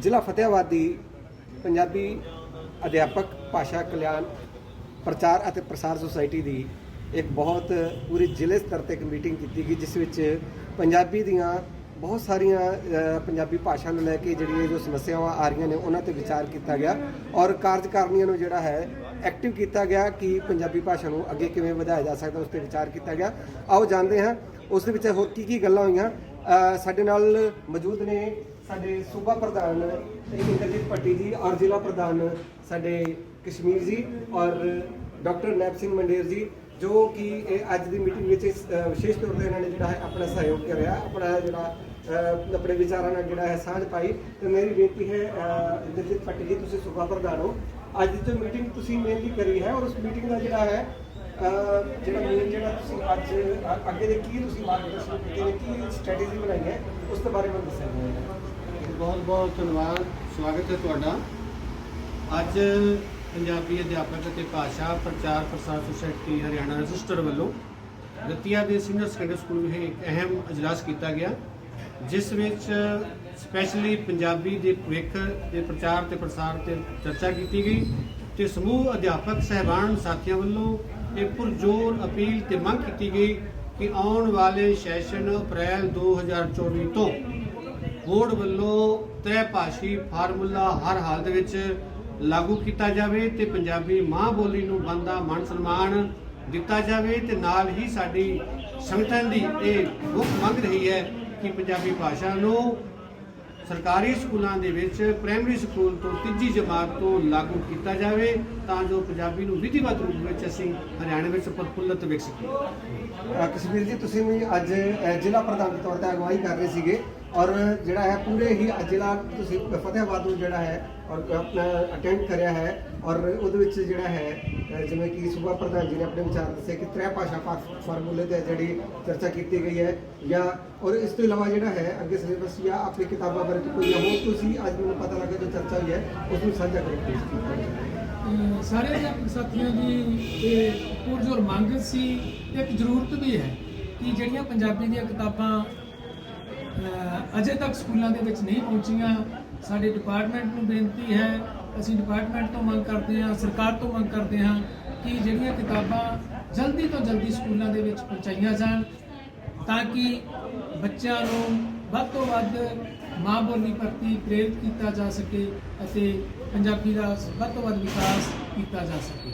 ਜ਼ਿਲ੍ਹਾ ਫਤਿਹਾਬਾਦ ਦੀ ਪੰਜਾਬੀ ਅਧਿਆਪਕ, ਭਾਸ਼ਾ, ਕਲਿਆਣ, ਪ੍ਰਚਾਰ ਅਤੇ ਪ੍ਰਸਾਰ ਸੁਸਾਇਟੀ ਦੀ ਇੱਕ ਬਹੁਤ ਪੂਰੀ ਜ਼ਿਲ੍ਹੇ ਸਤਰ ਤੇ ਇੱਕ ਮੀਟਿੰਗ ਕੀਤੀ ਗਈ, ਜਿਸ ਵਿੱਚ ਪੰਜਾਬੀ ਦੀਆਂ ਬਹੁਤ ਸਾਰੀਆਂ ਪੰਜਾਬੀ ਭਾਸ਼ਾ ਨੂੰ ਲੈ ਕੇ ਜਿਹੜੀਆਂ ਜੋ ਸਮੱਸਿਆਵਾਂ ਆ ਰਹੀਆਂ ਨੇ, ਉਹਨਾਂ ਤੇ ਵਿਚਾਰ ਕੀਤਾ ਗਿਆ ਔਰ ਕਾਰਜਕਾਰਨੀਆਂ ਨੂੰ ਜਿਹੜਾ ਹੈ ਐਕਟਿਵ ਕੀਤਾ ਗਿਆ ਕਿ ਪੰਜਾਬੀ ਭਾਸ਼ਾ ਨੂੰ ਅੱਗੇ ਕਿਵੇਂ ਵਧਾਇਆ ਜਾ ਸਕਦਾ, ਉਸ ਤੇ ਵਿਚਾਰ ਕੀਤਾ ਗਿਆ। ਆਓ ਜਾਣਦੇ ਹਾਂ, ਉਸ ਦੇ ਵਿੱਚ ਹੋਰ ਕੀ ਕੀ ਗੱਲਾਂ ਹੋਈਆਂ। ਸਾਡੇ ਨਾਲ ਮੌਜੂਦ ਨੇ ਸਾਡੇ ਸੂਬਾ ਪ੍ਰਧਾਨ ਇੰਦਰਜੀਤ ਪੱਟੀ ਜੀ, ਔਰ ਜ਼ਿਲ੍ਹਾ ਪ੍ਰਧਾਨ ਸਾਡੇ ਕਸ਼ਮੀਰ ਜੀ, ਔਰ ਡਾਕਟਰ ਨੈਪ ਸਿੰਘ ਮੰਡੇਰ ਜੀ, ਜੋ ਕਿ ਇਹ ਅੱਜ ਦੀ ਮੀਟਿੰਗ ਵਿੱਚ ਵਿਸ਼ੇਸ਼ ਤੌਰ ਤੇ ਇਹਨਾਂ ਨੇ ਜਿਹੜਾ ਹੈ ਆਪਣਾ ਸਹਿਯੋਗ ਕਰਿਆ ਆਪਣਾ ਜਿਹੜਾ ਆਪਣੇ ਵਿਚਾਰਾਂ ਨਾਲ ਜਿਹੜਾ ਹੈ ਸਾਂਝ ਪਾਈ। ਤੇ ਮੇਰੀ ਬੇਨਤੀ ਹੈ ਇੰਦਰਜੀਤ ਪੱਟੀ ਜੀ, ਤੁਸੀਂ ਸੂਬਾ ਪ੍ਰਧਾਨ ਹੋ। ਅੱਜ ਦੀ ਜੋ ਮੀਟਿੰਗ ਤੁਸੀਂ ਮੇਨਲੀ ਕਰੀ ਹੈ, ਔਰ ਉਸ ਮੀਟਿੰਗ ਦਾ ਜਿਹੜਾ ਹੈ ਜਿਹੜਾ ਮੇਨ ਜਿਹੜਾ ਤੁਸੀਂ ਅੱਜ ਅੱਗੇ ਦੇ ਕੀ ਤੁਸੀਂ ਮਾਰਗਦਰਸ਼ਨ ਕੀਤੇ ਨੇ, ਕੀ ਸਟ੍ਰੈਟੇਜੀ ਬਣਾਈ ਹੈ, ਉਸ ਦੇ ਬਾਰੇ ਮੈਨੂੰ ਦੱਸਿਆ ਜਾਵੇ ਬਹੁਤ ਬਹੁਤ ਧੰਨਵਾਦ, ਸਵਾਗਤ ਹੈ ਤੁਹਾਡਾ। ਅੱਜ ਪੰਜਾਬੀ ਅਧਿਆਪਕ ਅਤੇ ਭਾਸ਼ਾ ਪ੍ਰਚਾਰ ਪ੍ਰਸਾਰ ਸੁਸਾਇਟੀ ਹਰਿਆਣਾ ਰਜਿਸਟਰ ਵੱਲੋਂ ਰਤੀਆ ਦੇ ਸੀਨੀਅਰ ਸੈਕੰਡਰੀ ਸਕੂਲ ਵਿਖੇ ਇੱਕ ਅਹਿਮ ਅਜਲਾਸ ਕੀਤਾ ਗਿਆ, ਜਿਸ ਵਿੱਚ ਸਪੈਸ਼ਲੀ ਪੰਜਾਬੀ ਦੇ ਭਵਿੱਖ ਦੇ ਪ੍ਰਚਾਰ ਤੇ ਪ੍ਰਸਾਰ ਤੇ ਚਰਚਾ ਕੀਤੀ ਗਈ ਤੇ ਸਮੂਹ ਅਧਿਆਪਕ ਸਹਿਬਾਨ ਸਾਥੀਆਂ ਵੱਲੋਂ ਇਹ ਪੁਰਜੋਰ ਅਪੀਲ ਤੇ ਮੰਗ ਕੀਤੀ ਗਈ ਕਿ ਆਉਣ ਵਾਲੇ ਸੈਸ਼ਨ ਅਪ੍ਰੈਲ 2024 ਤੋਂ ਬੋਰਡ ਵੱਲੋਂ ਤ੍ਰੈ ਭਾਸ਼ੀ ਫਾਰਮੂਲਾ ਹਰ ਹਾਲਤ ਵਿੱਚ ਲਾਗੂ ਕੀਤਾ ਜਾਵੇ ਤੇ ਪੰਜਾਬੀ ਮਾਂ ਬੋਲੀ ਨੂੰ ਬੰਦਾ ਮਾਨ ਸਨਮਾਨ ਦਿੱਤਾ ਜਾਵੇ ਤੇ ਨਾਲ ਹੀ ਸਾਡੀ ਸੰਗਠਨ ਦੀ ਇਹ ਮੁੱਖ ਮੰਗ ਰਹੀ ਹੈ ਕਿ ਪੰਜਾਬੀ ਭਾਸ਼ਾ ਨੂੰ ਸਰਕਾਰੀ ਸਕੂਲਾਂ ਦੇ ਵਿੱਚ ਪ੍ਰਾਇਮਰੀ ਸਕੂਲ ਤੋਂ ਤੀਜੀ ਜਮਾਤ ਤੋਂ ਲਾਗੂ ਕੀਤਾ ਜਾਵੇ ਤਾਂ ਜੋ ਪੰਜਾਬੀ ਨੂੰ ਵਿਧੀਵਤ ਰੂਪ ਵਿੱਚ ਅਸੀਂ ਹਰਿਆਣਾ ਵਿੱਚ ਪ੍ਰਫੁੱਲਤ ਵੇਖ ਸਕੀਏ। ਕਸ਼ਮੀਰ ਜੀ, ਤੁਸੀਂ ਵੀ ਅੱਜ ਜ਼ਿਲ੍ਹਾ ਪ੍ਰਧਾਨ ਦੇ ਤੌਰ ਤੇ ਅਗਵਾਈ ਕਰ ਰਹੇ ਸੀਗੇ। ਔਰ ਜਿਹੜਾ ਹੈ ਪੂਰੇ ਹੀ ਜ਼ਿਲ੍ਹਾ ਤੁਸੀਂ ਫਤਿਹਾਬਾਦ ਨੂੰ ਜਿਹੜਾ ਹੈ ਔਰ ਆਪਣਾ ਅਟੈਂਡ ਕਰਿਆ ਹੈ ਔਰ ਉਹਦੇ ਵਿੱਚ ਜਿਹੜਾ ਹੈ ਜਿਵੇਂ ਕਿ ਸੂਬਾ ਪ੍ਰਧਾਨ ਜੀ ਨੇ ਆਪਣੇ ਵਿਚਾਰ ਦੱਸੇ ਕਿ ਤ੍ਰੈ ਭਾਸ਼ਾ ਫਾ- ਫਾਰਮੂਲੇ ਤੇ ਜਿਹੜੀ ਚਰਚਾ ਕੀਤੀ ਗਈ ਹੈ ਜਾਂ, ਔਰ ਇਸ ਤੋਂ ਇਲਾਵਾ ਜਿਹੜਾ ਹੈ ਅੱਗੇ ਸਿਲੇਬਸ ਜਾਂ ਆਪਣੀ ਕਿਤਾਬਾਂ ਬਾਰੇ ਕੋਈ ਹੋਰ ਤੁਸੀਂ ਅੱਜ ਮੈਨੂੰ ਪਤਾ ਲੱਗਾ ਜੋ ਚਰਚਾ ਹੋਈ ਹੈ, ਉਸ ਨੂੰ ਸਾਂਝਾ ਕਰੋ ਪਲੀਜ਼ ਸਾਰੇ ਸਾਥੀਆਂ ਦੀ ਇਹ ਪੁਰਜੋਰ ਮੰਗ ਸੀ, ਇੱਕ ਜ਼ਰੂਰਤ ਵੀ ਹੈ ਕਿ ਜਿਹੜੀਆਂ ਪੰਜਾਬੀ ਦੀਆਂ ਕਿਤਾਬਾਂ ਅਜੇ ਤੱਕ ਸਕੂਲਾਂ ਦੇ ਵਿੱਚ ਨਹੀਂ ਪਹੁੰਚੀਆਂ। ਸਾਡੇ ਡਿਪਾਰਟਮੈਂਟ ਨੂੰ ਬੇਨਤੀ ਹੈ, ਅਸੀਂ ਡਿਪਾਰਟਮੈਂਟ ਤੋਂ ਮੰਗ ਕਰਦੇ ਹਾਂ, ਸਰਕਾਰ ਤੋਂ ਮੰਗ ਕਰਦੇ ਹਾਂ ਕਿ ਜਿਹੜੀਆਂ ਕਿਤਾਬਾਂ ਜਲਦੀ ਤੋਂ ਜਲਦੀ ਸਕੂਲਾਂ ਦੇ ਵਿੱਚ ਪਹੁੰਚਾਈਆਂ ਜਾਣ ਤਾਂ ਕਿ ਬੱਚਿਆਂ ਨੂੰ ਵੱਧ ਤੋਂ ਵੱਧ ਮਾਂ ਬੋਲੀ ਪ੍ਰਤੀ ਪ੍ਰੇਰਿਤ ਕੀਤਾ ਜਾ ਸਕੇ ਅਤੇ ਪੰਜਾਬੀ ਦਾ ਵੱਧ ਤੋਂ ਵੱਧ ਵਿਕਾਸ ਕੀਤਾ ਜਾ ਸਕੇ।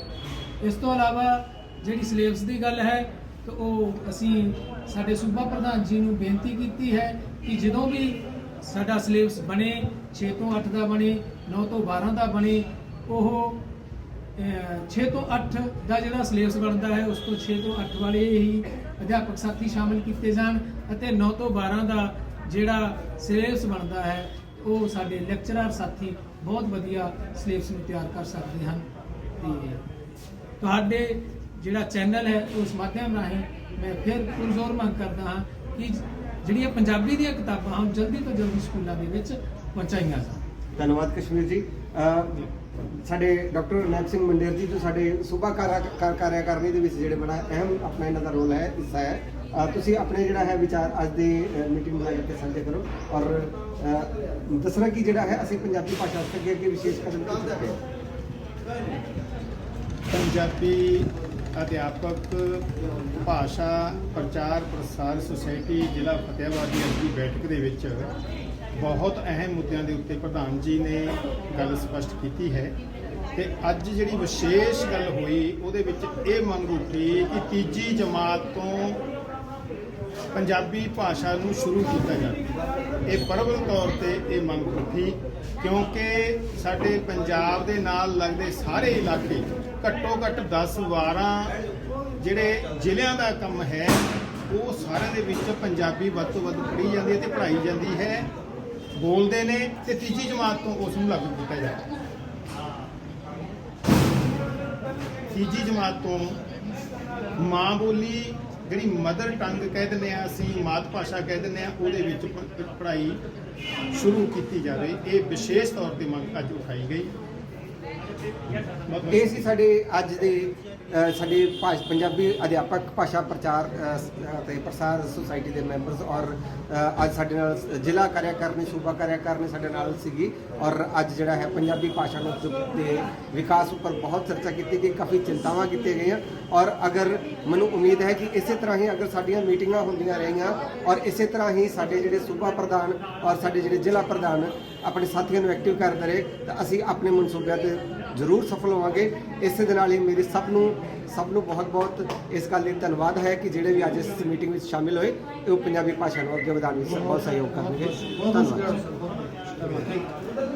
ਇਸ ਤੋਂ ਇਲਾਵਾ ਜਿਹੜੀ ਸਿਲੇਬਸ ਦੀ ਗੱਲ ਹੈ ਤਾਂ ਉਹ ਅਸੀਂ ਸਾਡੇ ਸੂਬਾ ਪ੍ਰਧਾਨ ਜੀ ਨੂੰ ਬੇਨਤੀ ਕੀਤੀ ਹੈ ਕਿ ਜਦੋਂ ਵੀ ਸਾਡਾ ਸਿਲੇਬਸ ਬਣੇ 6 ਤੋਂ 8 ਦਾ ਬਣੇ 9 ਤੋਂ 12 ਦਾ ਬਣੇ, ਉਹ 6 ਤੋਂ 8 ਦਾ ਜਿਹੜਾ ਸਿਲੇਬਸ ਬਣਦਾ ਹੈ, ਉਸ ਤੋਂ 6 ਤੋਂ 8 ਵਾਲੇ ਹੀ ਅਧਿਆਪਕ ਸਾਥੀ ਸ਼ਾਮਿਲ ਕੀਤੇ ਜਾਣ ਅਤੇ 9 ਤੋਂ 12 ਦਾ ਜਿਹੜਾ ਸਿਲੇਬਸ ਬਣਦਾ ਹੈ, ਉਹ ਸਾਡੇ ਲੈਕਚਰਰ ਸਾਥੀ ਬਹੁਤ ਵਧੀਆ ਸਿਲੇਬਸ ਨੂੰ ਤਿਆਰ ਕਰ ਸਕਦੇ ਹਨ। ਤੇ ਤੁਹਾਡੇ ਜਿਹੜਾ ਚੈਨਲ ਹੈ ਉਸ ਮਾਧਿਅਮ ਰਾਹੀਂ ਮੈਂ ਫਿਰ ਪੁਰਜ਼ੋਰ ਮੰਗ ਕਰਦਾ ਹਾਂ ਕਿ ਜਿਹੜੀਆਂ ਪੰਜਾਬੀ ਦੀਆਂ ਕਿਤਾਬਾਂ ਹਨ, ਜਲਦੀ ਤੋਂ ਜਲਦੀ ਸਕੂਲਾਂ ਦੇ ਵਿੱਚ ਪਹੁੰਚਾਈਆਂ ਜਾਣ। ਧੰਨਵਾਦ ਕਸ਼ਮੀਰ ਜੀ। ਸਾਡੇ ਡਾਕਟਰ ਨੈਪ ਸਿੰਘ ਮੰਡੇਰ ਜੀ ਜੋ ਸਾਡੇ ਸੂਬਾ ਕਾਰਿਆ- ਕਾਰ- ਕਾਰਿਆਕਾਰਨੀ ਦੇ ਵਿੱਚ ਜਿਹੜੇ ਬੜਾ ਅਹਿਮ ਆਪਣਾ ਇਹਨਾਂ ਦਾ ਰੋਲ ਹੈ, ਹਿੱਸਾ ਹੈ। ਤੁਸੀਂ ਆਪਣੇ ਜਿਹੜਾ ਹੈ ਵਿਚਾਰ ਅੱਜ ਦੇ ਮੀਟਿੰਗ ਨੂੰ ਲੈ ਕੇ ਸਾਂਝੇ ਕਰੋ। ਔਰ ਦੱਸਣਾ ਕਿ ਜਿਹੜਾ ਹੈ, ਅਸੀਂ ਪੰਜਾਬੀ ਭਾਸ਼ਾ ਉੱਤੇ ਅੱਗੇ ਅੱਗੇ ਵਿਸ਼ੇਸ਼ ਕਦਮ ਚੁੱਕ ਚੁੱਕੇ ਹਾਂ। ਪੰਜਾਬੀ ਅਧਿਆਪਕ ਭਾਸ਼ਾ ਪ੍ਰਚਾਰ ਪ੍ਰਸਾਰ ਸੁਸਾਇਟੀ ਜ਼ਿਲ੍ਹਾ ਫਤਿਹਾਬਾਦ ਦੀ ਅੱਜ ਦੀ ਬੈਠਕ ਦੇ ਵਿੱਚ ਬਹੁਤ ਅਹਿਮ ਮੁੱਦਿਆਂ ਦੇ ਉੱਤੇ ਪ੍ਰਧਾਨ ਜੀ ਨੇ ਗੱਲ ਸਪਸ਼ਟ ਕੀਤੀ ਹੈ ਤੇ ਅੱਜ ਜਿਹੜੀ ਵਿਸ਼ੇਸ਼ ਗੱਲ ਹੋਈ ਉਹਦੇ ਵਿੱਚ ਇਹ ਮੰਗ ਉੱਠੀ ਕਿ ਤੀਜੀ ਜਮਾਤ ਤੋਂ ਪੰਜਾਬੀ ਭਾਸ਼ਾ ਨੂੰ ਸ਼ੁਰੂ ਕੀਤਾ ਜਾਵੇ। ਇਹ ਪ੍ਰਬਲ ਤੌਰ ਤੇ ਇਹ ਮੰਗ ਉੱਠੀ, ਕਿਉਂਕਿ ਸਾਡੇ ਪੰਜਾਬ ਦੇ ਨਾਲ ਲੱਗਦੇ ਸਾਰੇ ਇਲਾਕੇ ਘੱਟੋ ਘੱਟ 10 12 ਜਿਹੜੇ ਜ਼ਿਲ੍ਹਿਆਂ ਦਾ ਕੰਮ ਹੈ, ਉਹ ਸਾਰਿਆਂ ਦੇ ਵਿੱਚ ਪੰਜਾਬੀ ਵੱਧ ਤੋਂ ਵੱਧ ਪੜ੍ਹੀ ਜਾਂਦੀ ਹੈ ਤੇ ਪੜ੍ਹਾਈ ਜਾਂਦੀ ਹੈ, ਬੋਲਦੇ ਨੇ ਤੇ ਤੀਜੀ ਜਮਾਤ ਤੋਂ ਉਸ ਨੂੰ ਲਾਗੂ ਕੀਤਾ ਜਾਂਦਾ ਤੀਜੀ ਜਮਾਤ ਤੋਂ ਮਾਂ ਬੋਲੀ ਜਿਹੜੀ ਮਦਰ ਟੰਗ ਕਹਿ ਦਿੰਦੇ ਆ, ਅਸੀਂ ਮਾਤ ਭਾਸ਼ਾ ਕਹਿ ਦਿੰਦੇ ਆ, ਉਹਦੇ ਵਿੱਚ ਪੜ੍ਹਾਈ ਸ਼ੁਰੂ ਕੀਤੀ ਜਾਵੇ। ਇਹ ਵਿਸ਼ੇਸ਼ ਤੌਰ ਤੇ ਮੰਗ ਅੱਜ ਉਠਾਈ ਗਈ। ਇਹ ਸੀ ਸਾਡੇ ਅੱਜ ਦੇ ਸਾਡੇ ਭਾਸ਼- ਪੰਜਾਬੀ ਅਧਿਆਪਕ ਭਾਸ਼ਾ ਪ੍ਰਚਾਰ ਅ, ਅਤੇ ਪ੍ਰਸਾਰ ਸੁਸਾਇਟੀ ਦੇ ਮੈਂਬਰਸ ਔਰ ਅੱਜ ਸਾਡੇ ਨਾਲ ਜ਼ਿਲ੍ਹਾ ਕਾਰਿਆਕਾਰਨੀ ਸੂਬਾ ਕਾਰਿਆਕਾਰਨੀ ਸਾਡੇ ਨਾਲ ਸੀਗੀ ਔਰ ਅੱਜ ਜਿਹੜਾ ਹੈ ਪੰਜਾਬੀ ਭਾਸ਼ਾ ਨੂੰ ਦੇ ਵਿਕਾਸ ਉੱਪਰ ਬਹੁਤ ਚਰਚਾ ਕੀਤੀ ਗਈ ਕਾਫੀ ਚਿੰਤਾਵਾਂ ਕੀਤੀਆਂ ਗਈਆਂ ਔਰ ਅਗਰ ਮੈਨੂੰ ਉਮੀਦ ਹੈ ਕਿ ਇਸੇ ਤਰ੍ਹਾਂ ਹੀ ਅਗਰ ਸਾਡੀਆਂ ਮੀਟਿੰਗਾਂ ਹੁੰਦੀਆਂ ਰਹੀਆਂ ਔਰ ਇਸੇ ਤਰ੍ਹਾਂ ਹੀ ਸਾਡੇ ਜਿਹੜੇ ਸੂਬਾ ਪ੍ਰਧਾਨ ਔਰ ਸਾਡੇ ਜਿਹੜੇ ਜ਼ਿਲ੍ਹਾ ਪ੍ਰਧਾਨ ਆਪਣੇ ਸਾਥੀਆਂ ਨੂੰ ਐਕਟਿਵ ਕਰਦੇ ਰਹੇ ਤਾਂ ਅਸੀਂ ਆਪਣੇ ਮਨਸੂਬਿਆਂ ਤੇ ਜ਼ਰੂਰ ਸਫਲ ਹੋਵਾਂਗੇ। ਇਸੇ ਦੇ ਨਾਲ ਹੀ ਮੇਰੀ ਸਭ ਨੂੰ ਸਭ ਨੂੰ ਬਹੁਤ ਬਹੁਤ ਇਸ ਗੱਲ ਲਈ ਧੰਨਵਾਦ ਹੈ ਕਿ ਜਿਹੜੇ ਵੀ ਅੱਜ ਇਸ ਮੀਟਿੰਗ ਵਿੱਚ ਸ਼ਾਮਿਲ ਹੋਏ ਉਹ ਪੰਜਾਬੀ ਭਾਸ਼ਾ ਨੂੰ ਅੱਗੇ ਵਧਾਉਣ ਵਿੱਚ ਬਹੁਤ ਸਹਿਯੋਗ ਕਰਨਗੇ। ਧੰਨਵਾਦ ਧੰਨਵਾਦ।